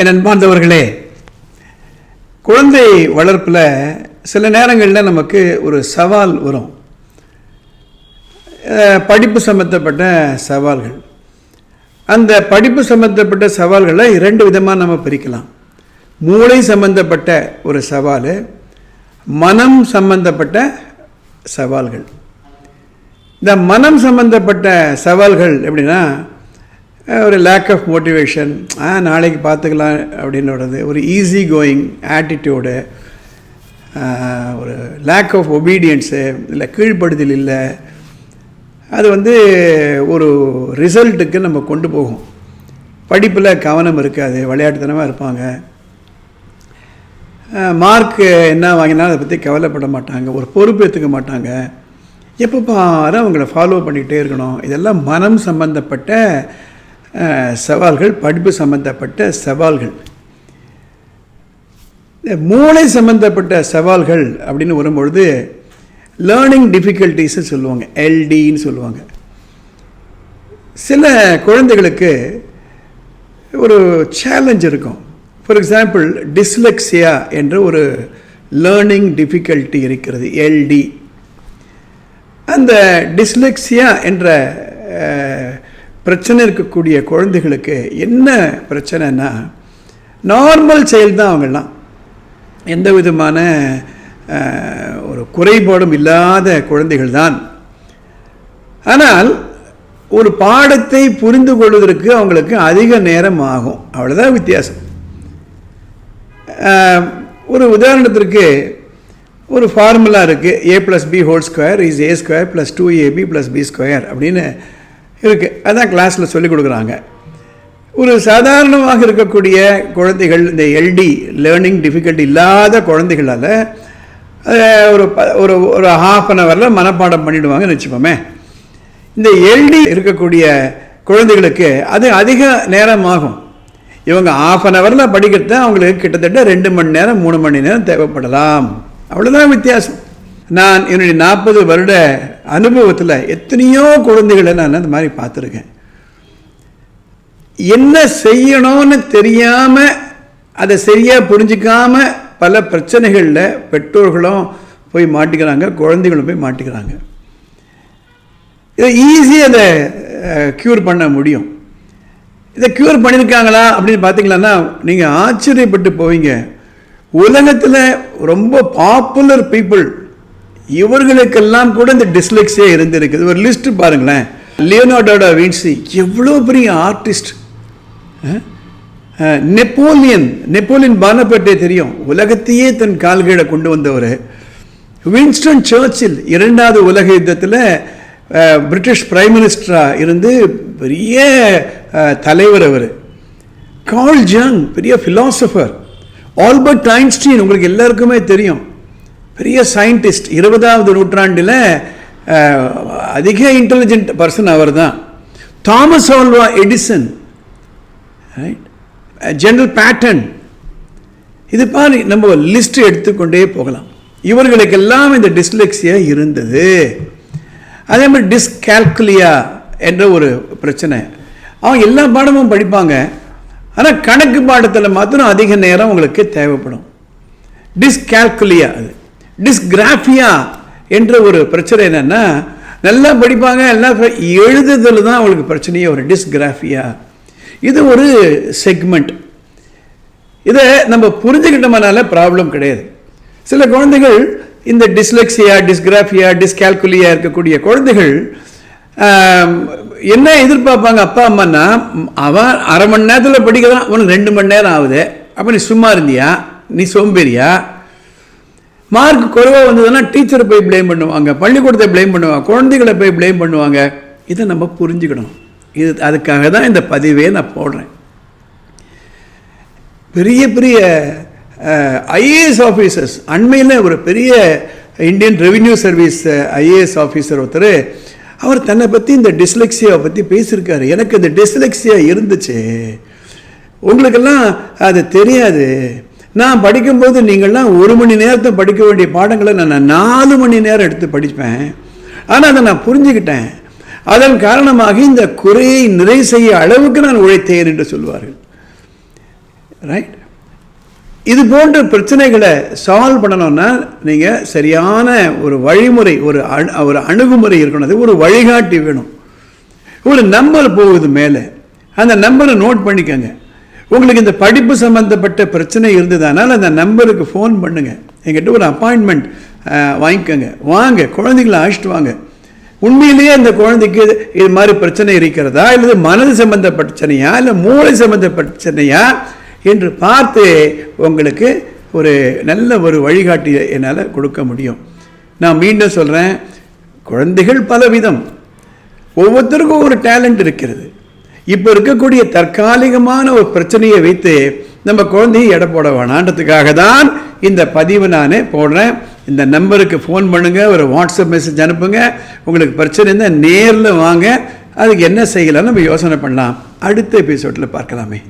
என் அன்பார்ந்தவர்களே குழந்தை வளர்ப்பில் சில நேரங்களில் நமக்கு ஒரு சவால் வரும். படிப்பு சம்பந்தப்பட்ட சவால்கள். அந்த படிப்பு சம்பந்தப்பட்ட சவால்களை இரண்டு விதமாக நம்ம பிரிக்கலாம். மூளை சம்பந்தப்பட்ட ஒரு சவால் மனம் சம்பந்தப்பட்ட சவால்கள். இந்த மனம் சம்பந்தப்பட்ட சவால்கள் எப்படின்னா ஒரு லேக் ஆஃப் மோட்டிவேஷன் ஆ நாளைக்கு பார்த்துக்கலாம் அப்படின்னோடது ஒரு ஈஸி கோயிங் ஆட்டிடியூடு ஒரு லேக் ஆஃப் ஒபீடியன்ஸு இல்லை கீழ்ப்படுதல் இல்லை. அது வந்து ஒரு ரிசல்ட்டுக்கு நம்ம கொண்டு போகும். படிப்பில் கவனம் இருக்காது விளையாட்டுத்தனமாக இருப்பாங்க. மார்க்கு என்ன வாங்கினாலும் அதை பற்றி கவலைப்பட மாட்டாங்க ஒரு பொறுப்பு ஏற்றுக்க மாட்டாங்க. எப்போ பாரு அவங்கள ஃபாலோ பண்ணிகிட்டே இருக்கணும். இதெல்லாம் மனம் சம்பந்தப்பட்ட சவால்கள் படிப்பு சம்பந்தப்பட்ட சவால்கள். இந்த மூளை சம்பந்தப்பட்ட சவால்கள் அப்படின்னு வரும்பொழுது லேர்னிங் டிஃபிகல்ட்டிஸ் சொல்லுவாங்க எல்டின்னு சொல்லுவாங்க. சில குழந்தைகளுக்கு ஒரு சேலஞ்ச் இருக்கும். ஃபார் எக்ஸாம்பிள் டிஸ்லெக்ஸியா என்ற ஒரு லேர்னிங் டிஃபிகல்ட்டி இருக்கிறது எல்டி அந்த டிஸ்லெக்ஸியா என்ற பிரச்சனை இருக்கக்கூடிய குழந்தைகளுக்கு என்ன பிரச்சனைனா நார்மல் செயல் தான் அவங்கெல்லாம். எந்த விதமான ஒரு குறைபாடும் இல்லாத குழந்தைகள் தான் ஆனால் ஒரு பாடத்தை புரிந்து கொள்வதற்கு அவங்களுக்கு அதிக நேரம் ஆகும். அவ்வளோதான் வித்தியாசம். ஒரு உதாரணத்திற்கு ஒரு ஃபார்முலா இருக்குது A plus B whole square is A square plus two AB plus B square அப்படின்னு இருக்குது அதான் கிளாஸில் சொல்லிக் கொடுக்குறாங்க. ஒரு சாதாரணமாக இருக்கக்கூடிய குழந்தைகள் இந்த எல்டி லேர்னிங் டிஃபிகல்ட்டி இல்லாத குழந்தைகளால் ஒரு ப ஒரு ஒரு ஹாஃப் அன் ஹவரில் மனப்பாடம் பண்ணிவிடுவாங்கன்னு வச்சுப்போமே இந்த எல்டி இருக்கக்கூடிய குழந்தைகளுக்கு அது அதிக நேரம் ஆகும் இவங்க ஆஃப் அன் ஹவரில் படிக்கிறத அவங்களுக்கு கிட்டத்தட்ட ரெண்டு மணி நேரம் மூணு மணி நேரம் தேவைப்படலாம். அவ்வளோதான் வித்தியாசம். நான் என்னுடைய நாற்பது வருட அனுபவத்தில் எத்தனையோ குழந்தைகளை நான் அந்த மாதிரி பார்த்துருக்கேன். என்ன செய்யணும்னு தெரியாமல் அதை சரியாக புரிஞ்சிக்காமல் பல பிரச்சனைகளில் பெற்றோர்களும் போய் மாட்டிக்கிறாங்க குழந்தைகளும் போய் மாட்டிக்கிறாங்க. இதை ஈஸியாக அதை க்யூர் பண்ண முடியும். இதை க்யூர் பண்ணியிருக்காங்களா அப்படின்னு பார்த்தீங்களான்னா நீங்கள் ஆச்சரியப்பட்டு போவீங்க. உலகத்தில் ரொம்ப பாப்புலர் பீப்புள் இவர்களுக்கெல்லாம் கூட இந்த டிஸ்லெக்ஸியா இருந்திருக்குது. ஒரு லிஸ்ட் பாருங்களேன். லியோனார்டோட வின்சி எவ்வளோ பெரிய ஆர்டிஸ்ட் நெப்போலியன் நெப்போலியன் பானப்பட்டே தெரியும். உலகத்தையே தன் கால்கீழே கொண்டு வந்தவர். வின்ஸ்டன் சர்ச்சில் இரண்டாவது உலக யுத்தத்தில் பிரிட்டிஷ் பிரைம் மினிஸ்டராக இருந்து பெரிய தலைவர் அவர். கார்ல் ஜங் பெரிய ஃபிலாசபர் ஆல்பர்ட் ஐன்ஸ்டீன் உங்களுக்கு எல்லாருக்குமே தெரியும். பெரிய சயின்டிஸ்ட் இருபதாவது நூற்றாண்டில் அதிக இன்டெலிஜென்ட் பர்சன் அவர் தான் Thomas Alva Edison General Patton இது மாதிரி நம்ம லிஸ்ட் எடுத்துக்கொண்டே போகலாம். இவர்களுக்கெல்லாம் இந்த டிஸ்லெக்ஸியா இருந்தது. அதே மாதிரி டிஸ்கால்குலியா என்ற ஒரு பிரச்சனை. அவங்க எல்லா பாடமும் படிப்பாங்க. ஆனால் கணக்கு பாடத்தில் மாத்திரம் அதிக நேரம் உங்களுக்கு தேவைப்படும். டிஸ்கால்குலியா அது. டிஸ்கிராஃபியா என்ற ஒரு பிரச்சனை என்னென்னா நல்லா படிப்பாங்க எல்லாம் எழுதுதல் தான் அவங்களுக்கு பிரச்சனையே ஒரு டிஸ்கிராஃபியா இது ஒரு செக்மெண்ட் இதை நம்ம புரிஞ்சுக்கிட்டோம்னால ப்ராப்ளம் கிடையாது. சில குழந்தைகள் இந்த டிஸ்லெக்ஸியா டிஸ்கிராஃபியா டிஸ்கால்குலியா இருக்கக்கூடிய குழந்தைகள் என்ன எதிர்பார்ப்பாங்க அப்பா அம்மானா அவன் அரை மணி நேரத்தில் படிக்கிறான் அவனுக்கு ரெண்டு மணி நேரம் ஆகுது. அப்போ நீ சும்மா இருந்தியா? நீ சோம்பேறியா? மார்க் குறைவாக வந்ததுன்னா டீச்சரை போய் ப்ளேம் பண்ணுவாங்க. பள்ளிக்கூடத்தை ப்ளேம் பண்ணுவாங்க. குழந்தைகளை போய் ப்ளேம் பண்ணுவாங்க. இதை நம்ம புரிஞ்சுக்கணும். இது அதுக்காக தான் இந்த பதிவே நான் போடுறேன். பெரிய பெரிய ஐஏஎஸ் ஆஃபீஸர்ஸ் அண்மையில் ஒரு பெரிய Indian revenue service IAS officer ஒருத்தர் அவர் தன்னை பற்றி இந்த டிஸ்லெக்ஸியாவை பற்றி பேசியிருக்காரு. எனக்கு இந்த டிஸ்லெக்ஸியா இருந்துச்சு. உங்களுக்கெல்லாம் அது தெரியாது. நான் படிக்கும்போது நீங்கள்லாம் ஒரு மணி நேரத்தை படிக்க வேண்டிய பாடங்களை நான் நாலு மணி நேரம் எடுத்து படிப்பேன். ஆனால் அதை நான் புரிஞ்சுக்கிட்டேன். அதன் காரணமாக இந்த குறையை நிறை செய்ய அளவுக்கு நான் உழைத்தேன் என்று சொல்வார்கள். ரைட் இது போன்ற பிரச்சனைகளை சால்வ் பண்ணணும்னா நீங்கள் சரியான ஒரு வழிமுறை ஒரு அணு ஒரு அணுகுமுறை இருக்கணும். அது ஒரு வழிகாட்டி வேணும். ஒரு நம்பர் போகுது மேலே. அந்த நம்பரை நோட் பண்ணிக்கோங்க. உங்களுக்கு இந்த படிப்பு சம்மந்தப்பட்ட பிரச்சனை இருந்ததுனால் அந்த நம்பருக்கு ஃபோன் பண்ணுங்கள் எங்கிட்ட ஒரு அப்பாயின்மெண்ட் வாங்கிக்கோங்க. வாங்க குழந்தைங்களை அழைச்சிட்டு வாங்க. உண்மையிலேயே அந்த குழந்தைக்கு இது- இது மாதிரி பிரச்சனை இருக்கிறதா இல்லை மனது சம்பந்தப்பட்ட பிரச்சனையா இல்லை மூளை சம்பந்தப்பட்ட பிரச்சனையா என்று பார்த்து உங்களுக்கு ஒரு நல்ல ஒரு வழிகாட்டி என்னால் கொடுக்க முடியும். நான் மீண்டும் சொல்கிறேன் குழந்தைகள் பலவிதம். ஒவ்வொருத்தருக்கும் ஒரு டேலண்ட் இருக்கிறது. இப்போ இருக்கக்கூடிய தற்காலிகமான ஒரு பிரச்சனையை வைத்து நம்ம குழந்தையை எடை போட வேணான்றதுக்காக தான் இந்த பதிவு நான் போடுறேன். இந்த நம்பருக்கு ஃபோன் பண்ணுங்கள் ஒரு வாட்ஸ்அப் மெசேஜ் அனுப்புங்க. உங்களுக்கு பிரச்சனை இருந்தால் நேரில் வாங்க. அதுக்கு என்ன செய்யலாம்னு நம்ம யோசனை பண்ணலாம். அடுத்த எபிசோட்டில் பார்க்கலாமே.